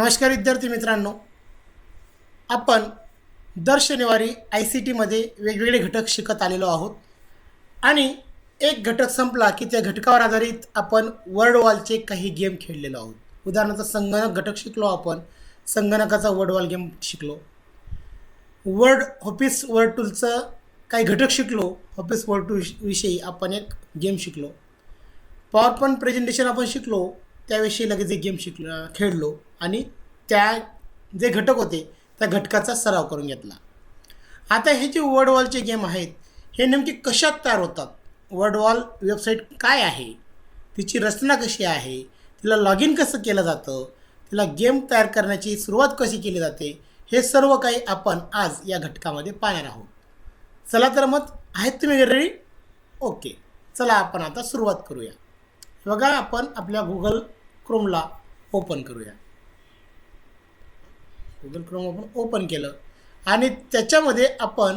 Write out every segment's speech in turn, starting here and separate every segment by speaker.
Speaker 1: नमस्कार विद्यार्थी मित्रांनो. आपण दर शनिवारी आय सी टीमध्ये वेगवेगळे घटक शिकत आलेलो आहोत. आणि एक घटक संपला की त्या घटकावर आधारित आपण वर्ड वॉलचे काही गेम खेळलेलो आहोत. उदाहरणार्थ संगणक घटक शिकलो आपण. संगणकाचा वर्ड वॉल गेम शिकलो. वर्ड ऑफिस वर्ड टूलचं काही घटक शिकलो. ऑफिस वर्ड टूल विषयी आपण एक गेम शिकलो. पॉवर पॉईंट प्रेझेंटेशन आपण शिकलो. त्याविषयी लगेच एक गेम शिकलो खेळलो. त्या जे घटक होते त्या घटकाचा सराव करून घेतला. आता हे जे वर्डवॉलचे गेम आहेत हे नेमके कशात तयार होतात? वर्डवॉल वेबसाईट काय आहे? तिची रचना कशी आहे? तिला लॉग इन कसं केलं जातं? तिला गेम तयार करण्याची सुरुवात कशी केली जाते? हे सर्व काही आपण आज या घटकामध्ये पाहणार आहोत. चला तर मग आहेत तुम्ही रेडी ओके चला आपण आता सुरुवात करूया. बघा आपण आपल्या गुगल क्रोमला ओपन करूया. गुगल क्रोम आपण ओपन केलं. आणि त्याच्यामध्ये आपण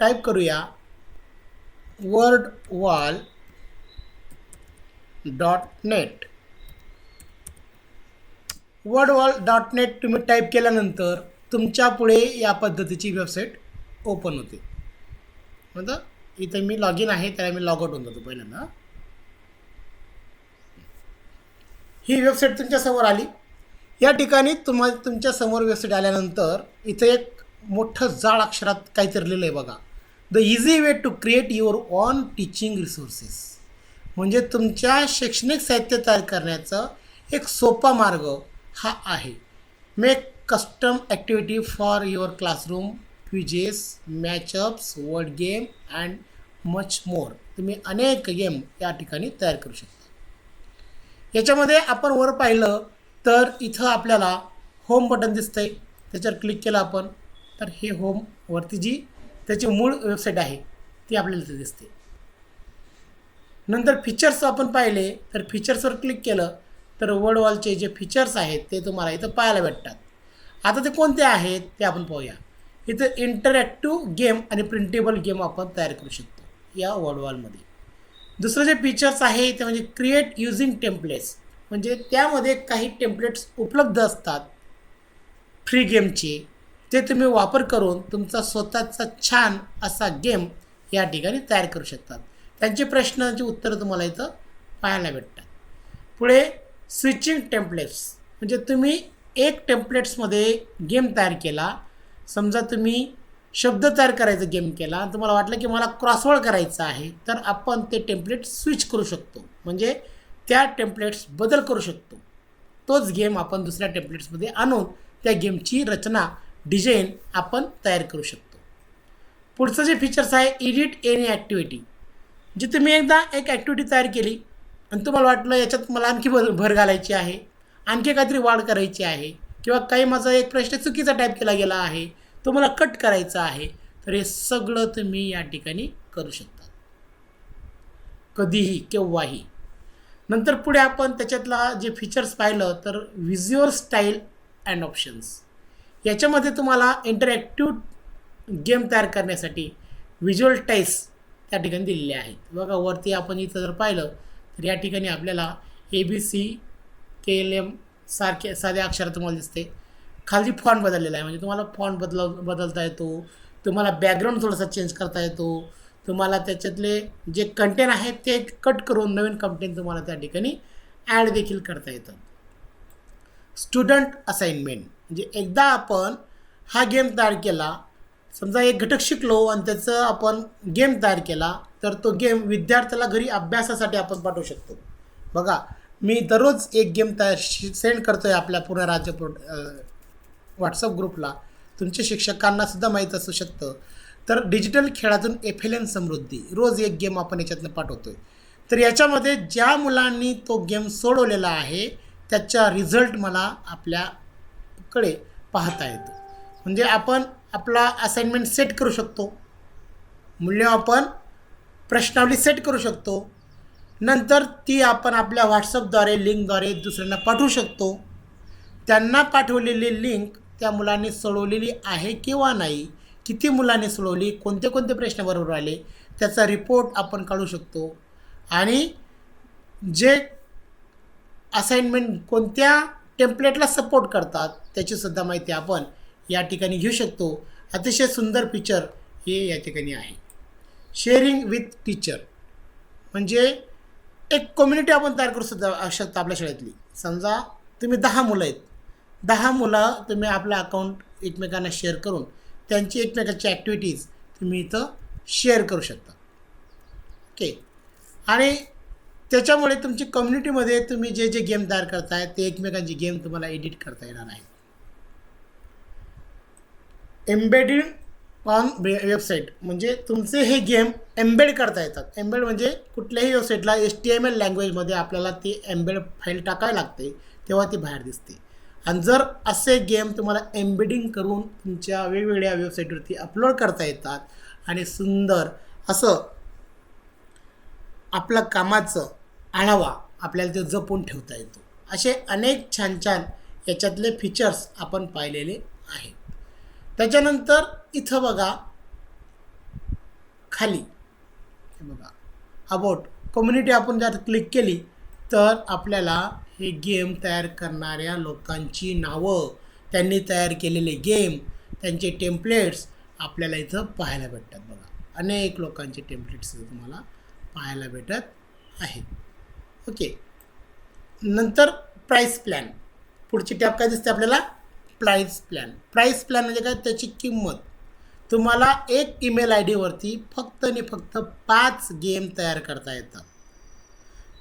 Speaker 1: टाईप करूया word wall dot net word wall dot net तुम्ही टाईप केल्यानंतर तुमच्यापुढे या पद्धतीची वेबसाईट ओपन होते. म्हणजे इथं मी लॉग इन आहे त्याला मी लॉग आउट होऊन जातो पहिल्यांदा. ही वेबसाईट तुमच्यासमोर आली. या ठिकाणी तुम्हा समोर वेबसाईट आल्यानंतर इथं एक मोठं जाड अक्षरात काहीतरी लिहिलं आहे बघा. The easy way to create your own teaching resources म्हणजे तुमच्या शैक्षणिक साहित्य तयार करण्याचा एक सोपा मार्ग हा आहे. Make custom activity for your classroom quizzes matchups word game and much more तुम्ही अनेक गेम या ठिकाणी तयार करू शकता. याच्यामध्ये आपण वर पाहिलं तर इथं आपल्याला होम बटन दिसतंय. त्याच्यावर क्लिक केलं आपण तर हे होमवरती जी त्याची मूळ वेबसाईट आहे ती आपल्याला इथे दिसते. नंतर फीचर्स आपण पाहिले तर फीचर्सवर क्लिक केलं तर वर्ड वॉलचे जे फीचर्स आहेत ते तुम्हाला इथं पाहायला भेटतात. आता ते कोणते आहेत ते आपण पाहूया. इथं इंटरॅक्टिव्ह गेम आणि प्रिंटेबल गेम आपण तयार करू शकतो या वर्ड वॉलमध्ये दुसरं जे फीचर्स आहे ते म्हणजे क्रिएट युझिंग टेम्पलेट्स म्हणजे त्यामध्ये काही टेम्पलेट्स उपलब्ध असतात. फ्री गेमचे ते तुम्ही वापर करून तुमचा स्वतःचा छान असा गेम या ठिकाणी तयार करू शकतात. त्यांचे प्रश्नांची उत्तरं तुम्हाला इथं पाहायला भेटतात. पुढे स्विचिंग टेम्पलेट्स म्हणजे तुम्ही एक टेम्पलेट्समध्ये गेम तयार केला. समजा तुम्ही शब्द तयार करायचा गेम केला. आणि तुम्हाला वाटलं की मला क्रॉसवर्ड करायचं आहे. तर आपण ते टेम्पलेट स्विच करू शकतो. म्हणजे त्या टेम्पलेट्स बदल करू शकतो. तोच गेम आपण दुसऱ्या टेम्पलेट्समध्ये आणून त्या गेमची रचना डिझाईन आपण तयार करू शकतो. पुढचं जे फीचर्स आहे एडिट एनी ॲक्टिव्हिटी जी तुम्ही एकदा एक ॲक्टिव्हिटी तयार केली आणि तुम्हाला वाटलं याच्यात मला आणखी भर भर घालायची आहे आणखी काहीतरी वाढ करायची आहे किंवा काही माझा एक प्रश्न चुकीचा टाईप केला गेला आहे तो मला कट करायचा आहे तर हे सगळं तुम्ही या ठिकाणी करू शकता. कधीही केव्हाही. नंतर पुढे आपण त्याच्यातला जे फीचर्स पाहिलं तर व्हिज्युअल स्टाईल अँड ऑप्शन्स याच्यामध्ये तुम्हाला इंटरॅक्टिव्ह गेम तयार करण्यासाठी व्हिज्युअल टाईस त्या ठिकाणी दिलेले आहेत. बघा वरती आपण इथं जर पाहिलं तर या ठिकाणी आपल्याला A B C K L M सारखे साध्या अक्षरात तुम्हाला दिसते. खाली फॉन्ट बदललेला आहे. म्हणजे तुम्हाला फॉन्ट बदल बदलता येतो. तुम्हाला बॅकग्राऊंड थोडासा चेंज करता येतो. तुम्हाला त्याच्यातले जे कंटेंट आहेत ते कट करून नवीन कंटेंट तुम्हाला त्या ठिकाणी ॲड देखील करता येतं स्टुडंट असाइनमेंट म्हणजे एकदा आपण हा गेम तयार केला समजा एक घटक शिकलो आणि त्याचं आपण गेम तयार केला तर तो गेम विद्यार्थ्याला घरी अभ्यासासाठी आपण पाठवू शकतो. बघा मी दररोज एक गेम तयार सेंड करतो आहे आपल्या पूर्ण राज्य व्हॉट्सअप ग्रुपला तुमच्या शिक्षकांना सुद्धा माहीत असू शकतं. तर डिजिटल खेळातून एफ एल एन समृद्धी. रोज एक गेम आपण याच्यातनं पाठवतो आहे तर याच्यामध्ये ज्या मुलांनी तो गेम सोडवलेला आहे त्याचा रिझल्ट मला आपल्याकडे पाहता येतो. म्हणजे आपण आपला असाइनमेंट सेट करू शकतो. मूल्य आपण प्रश्नावली सेट करू शकतो. नंतर ती आपण आपल्या व्हॉट्सअपद्वारे लिंकद्वारे दुसऱ्यांना पाठवू शकतो. त्यांना पाठवलेली लिंक त्या मुलांनी सोडवलेली आहे किंवा नाही किती मुलांनी सोडवली कोणते कोणते प्रश्न बरोबर आले त्याचा रिपोर्ट आपण काढू शकतो. आणि जे असाइनमेंट कोणत्या टेम्पलेटला सपोर्ट करतात त्याचीसुद्धा माहिती आपण या ठिकाणी घेऊ शकतो. अतिशय सुंदर फीचर हे या ठिकाणी आहे. शेअरिंग विथ टीचर म्हणजे एक कम्युनिटी आपण तयार करू सुद्धा शकतो आपल्या शाळेतली. समजा तुम्ही दहा मुलं आहेत. दहा मुलं तुम्ही आपलं अकाउंट एकमेकांना शेअर करून त्यांची एकमेकांची ॲक्टिव्हिटीज तुम्ही इथं शेअर करू शकता. ओके आणि त्याच्यामुळे तुमची कम्युनिटीमध्ये तुम्ही जे जे गेम तयार करताय ते एकमेकांची गेम तुम्हाला एडिट करता येणार नाही एम्बेडिड ऑन वेबसाईट म्हणजे तुमचे हे गेम एम्बेड करता येतात. एम्बेड म्हणजे कुठल्याही वेबसाईटला एच टी एम एल लँग्वेजमध्ये आपल्याला ती एम्बेड फाईल टाकावी लागते तेव्हा ती बाहेर दिसते. आणि जर असे गेम तुम्हाला एम्बेडिंग करून तुमच्या वेगवेगळ्या वेबसाईटवरती अपलोड करता येतात आणि सुंदर असं आपलं कामाचं आढावा आपल्याला ते जपून ठेवता येतो. असे अनेक छान छान याच्यातले फीचर्स आपण पाहिलेले आहेत. त्याच्यानंतर इथं बघा खाली. बघा. अबाउट कम्युनिटी आपण जर क्लिक केली तर आपल्याला हे गेम तयार करणाऱ्या लोकांची नावं त्यांनी तयार केलेले गेम त्यांचे टेम्पलेट्स आपल्याला इथं पाहायला भेटतात बघा. अनेक लोकांचे टेम्पलेट्स इथं तुम्हाला पाहायला भेटत आहेत. ओके. नंतर प्राईस प्लॅन पुढची टॅब काय दिसते आपल्याला? प्राईस प्लॅन प्राईस प्लॅन म्हणजे काय? त्याची किंमत. तुम्हाला एक ईमेल आय डीवरती फक्त आणि फक्त पाच गेम तयार करता येतात.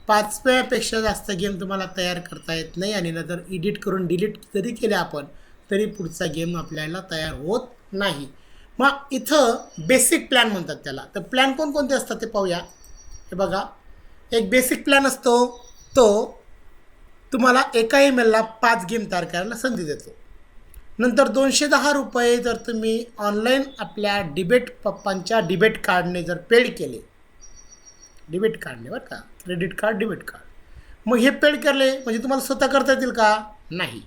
Speaker 1: पाच वेळापेक्षा जास्त गेम तुम्हाला तयार करता येत नाही आणि नंतर एडिट करून डिलीट जरी केले आपण तरी पुढचा गेम आपल्याला तयार होत नाही. मग इथं बेसिक प्लॅन म्हणतात त्याला. तर प्लॅन कोणकोणते असतात ते पाहूया. हे बघा. एक बेसिक प्लॅन असतो तो तुम्हाला एका ईमेलला पाच गेम तयार करायला संधी देतो. नंतर दोनशे दहा रुपये जर तुम्ही ऑनलाईन आपल्या डिबेट पप्पांच्या डिबेट कार्डने जर पेड केले. डिबेट कार्डने बरं का? Credit card debit card. मग हे पेड केले म्हणजे तुम्हाला स्वतः करता येतील का? नाही.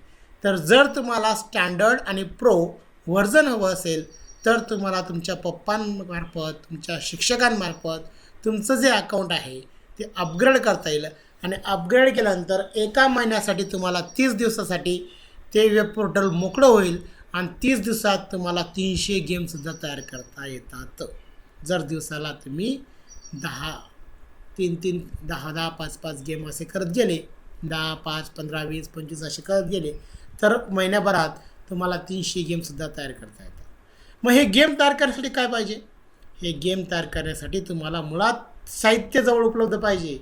Speaker 1: तर जर तुम्हाला स्टँडर्ड आणि प्रो व्हर्जन हवं असेल तर तुम्हाला तुमच्या पप्पांमार्फत तुमच्या शिक्षकांमार्फत तुमचं जे अकाउंट आहे ते अपग्रेड करता येईल. आणि अपग्रेड केल्यानंतर एका महिन्यासाठी तुम्हाला तीस दिवसासाठी ते वेब पोर्टल मोकळं होईल आणि तीस दिवसात तुम्हाला तीनशे गेमसुद्धा तयार करता येतात. जर दिवसाला तुम्ही दहा तीन तीन दहा दहा पाच पाच गेम असे करत गेले. दहा पाच पंधरा वीस पंचवीस असे करत गेले. तर महिन्याभरात तुम्हाला तीनशे गेमसुद्धा तयार करता येतात. मग हे गेम तयार करण्यासाठी काय पाहिजे? हे गेम तयार करण्यासाठी तुम्हाला मुळात साहित्य जवळ उपलब्ध पाहिजे.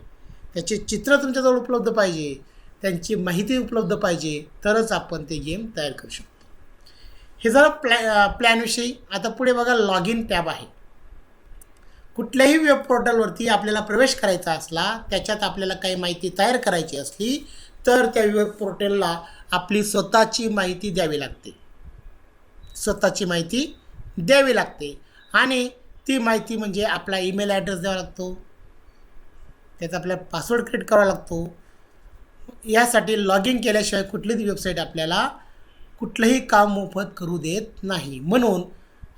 Speaker 1: त्याचे चित्र तुमच्याजवळ उपलब्ध पाहिजे. त्यांची माहिती उपलब्ध पाहिजे. तरच आपण ते गेम तयार करू शकतो. हे जरा प्लॅ प्लॅनविषयी आता पुढे बघा लॉग इन टॅब आहे. कुठल्याही वेब पोर्टलवरती आपल्याला प्रवेश करायचा असला त्याच्यात आपल्याला काही माहिती तयार करायची असली तर त्या वेब पोर्टलला आपली स्वतःची माहिती द्यावी लागते. स्वतःची माहिती द्यावी लागते. आणि ती माहिती म्हणजे आपला ईमेल ॲड्रेस द्यावा लागतो. त्याचा आपल्याला पासवर्ड क्रिएट करावा लागतो. यासाठी लॉग इन केल्याशिवाय कुठलीच वेबसाईट आपल्याला कुठलंही काम मोफत करू देत नाही. म्हणून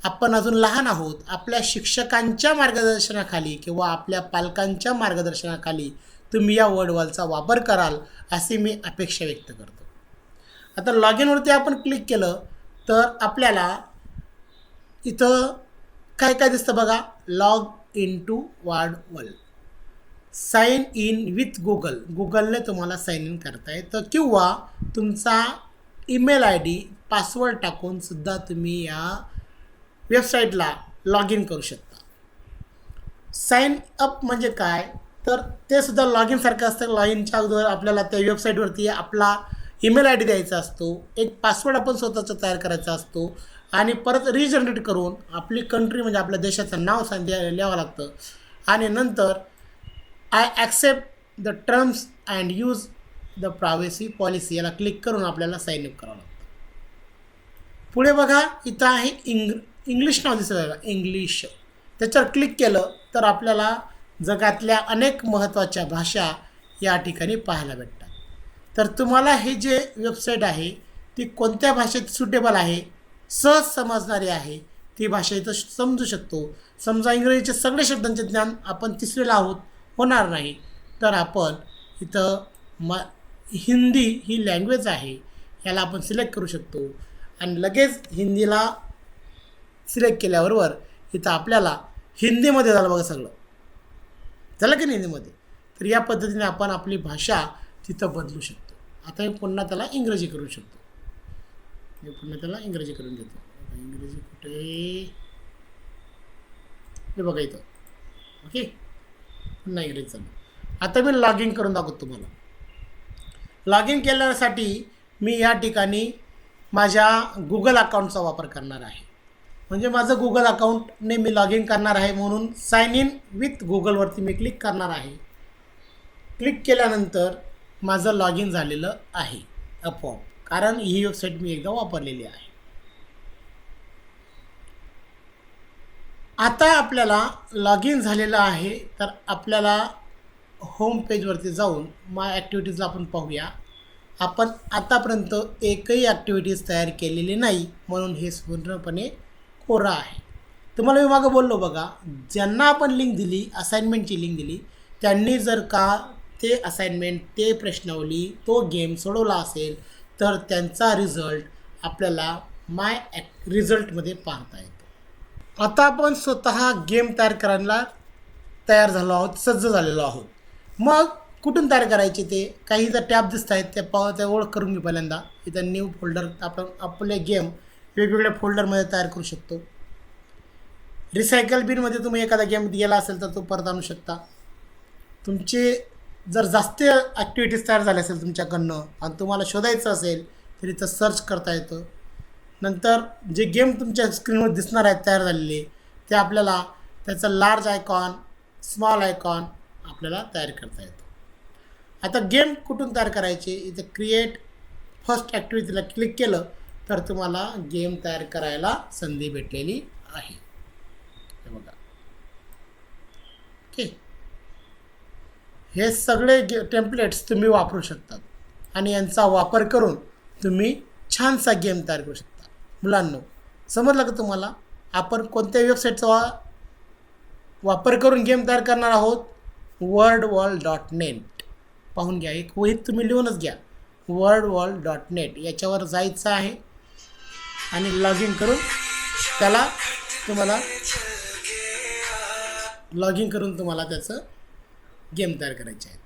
Speaker 1: आपण अजून लहान आहोत आपल्या शिक्षकांच्या मार्गदर्शनाखाली किंवा आपल्या पालकांच्या मार्गदर्शनाखाली तुम्ही या वर्डवॉलचा वापर कराल अशी मी अपेक्षा व्यक्त करतो. आता लॉग इनवरती आपण क्लिक केलं तर आपल्याला इथं काय काय दिसतं बघा? Log in to word wall sign in with Google गुगलने तुम्हाला साईन इन करता येतं किंवा तुमचा ईमेल आय डी पासवर्ड टाकून सुद्धा तुम्ही या वेबसाईटला लॉग इन करू शकता. साईन अप म्हणजे काय? तर ते सुद्धा लॉग इनसारखं असतं. लॉग इनच्या अगोदर आपल्याला त्या वेबसाईटवरती आपला ईमेल आय डी द्यायचा असतो. एक पासवर्ड आपण स्वतःचा तयार करायचा असतो. आणि परत रिजनरेट करून आपली कंट्री म्हणजे आपल्या देशाचं नाव सांग द्या लिहावं लागतं. आणि नंतर I accept the terms and use the privacy policy याला क्लिक करून आपल्याला साईन अप करावं लागतं. पुढे बघा इथं आहे इंग इंग्लिश नाव दिसत आहे इंग्लिश त्याच्यावर क्लिक केलं तर आपल्याला जगातल्या अनेक महत्त्वाच्या भाषा या ठिकाणी पाहायला भेटतात. तर तुम्हाला हे जे वेबसाईट आहे ती कोणत्या भाषेत सुटेबल आहे सहज समजणारी आहे ती भाषा इथं समजू शकतो. समजा इंग्रजीचे सगळे शब्दांचे ज्ञान आपण तिसरीला आहोत होणार नाही. तर आपण इथं म हिंदी ही लँग्वेज आहे याला आपण सिलेक्ट करू शकतो. आणि लगेच हिंदीला सिलेक्ट केल्याबरोबर इथं आपल्याला हिंदीमध्ये झालं बघा सगळं. झालं की नाही हिंदीमध्ये? तर या पद्धतीने आपण आपली भाषा तिथं बदलू शकतो. आता मी पुन्हा त्याला इंग्रजी करू शकतो. मी पुन्हा त्याला इंग्रजी करून घेतो इंग्रजी कुठे? हे बघा इथं. ओके? पुन्हा इंग्रजी चालू. आता मी लॉग इन करून दाखवतो तुम्हाला. लॉग इन केल्यासाठी मी या ठिकाणी माझ्या गुगल अकाउंटचा वापर करणार आहे. म्हणजे माझं गुगल अकाउंटने मी लॉग इन करणार आहे म्हणून साइन इन विथ गुगलवरती मी क्लिक करणार आहे. क्लिक केल्यानंतर माझं लॉग इन झालेलं आहे अपॉप कारण ही वेबसाईट मी एकदा वापरलेली आहे. आता आपल्याला लॉग इन झालेलं आहे तर आपल्याला होम पेजवरती जाऊन माय ॲक्टिव्हिटीजला आपण पाहूया. आपण आतापर्यंत एकही ॲक्टिव्हिटीज तयार केलेली नाही म्हणून हे पूर्णपणे कोरा आहे. तुम्हाला मी मागं बोललो बघा ज्यांना आपण लिंक दिली असाइनमेंटची लिंक दिली त्यांनी जर का ते असाइनमेंट ते प्रश्नावली तो गेम सोडवला असेल तर त्यांचा रिझल्ट आपल्याला माय ॲक रिझल्टमध्ये पाहता येतो. आता आपण स्वतः गेम तयार करायला तयार झालो आहोत सज्ज झालेलो आहोत. मग कुठून तयार करायचे ते? काही जर टॅब दिसत आहेत त्या पा त्या ओळख करून घेऊ पहिल्यांदा. इथं न्यू फोल्डर आपण आपले गेम वेगवेगळ्या फोल्डरमध्ये तयार करू शकतो. रिसायकल बिनमध्ये तुम्ही एखादा गेम गेला असेल तर तो परत आणू शकता. तुमचे जर जास्त ॲक्टिव्हिटीज तयार झाल्या असेल तुमच्याकडनं आणि तुम्हाला शोधायचं असेल तर इथं सर्च करता येतं. नंतर जे गेम तुमच्या स्क्रीनवर दिसणार आहेत तयार झालेले ते आपल्याला त्याचं लार्ज आयकॉन स्मॉल आयकॉन आपल्याला तयार करता येतो. आता गेम कुठून तयार करायचे? इथं क्रिएट फर्स्ट ॲक्टिव्हिटीला क्लिक केलं तर तुम्हाला गेम तयार करायला संधी भेटलेली आहे. हे बघा. ओके हे सगळे गे टेम्पलेट्स तुम्ही वापरू शकतात. आणि यांचा वापर करून तुम्ही छानसा गेम तयार करू शकता. मुलांनो समजलं का तुम्हाला? आपण कोणत्या वेबसाईटचा वा वापर करून गेम तयार करणार आहोत? वर्ल्ड वर्ल्ड डॉट नेट पाहून घ्या. एक वहीत तुम्ही लिहूनच घ्या. वर्ल्ड वर्ल्ड डॉट नेट याच्यावर जायचं आहे. आणि लॉग इन करून त्याला तुम्हाला लॉग इन करून तुम्हाला त्याचं गेम तयार करायचे आहेत.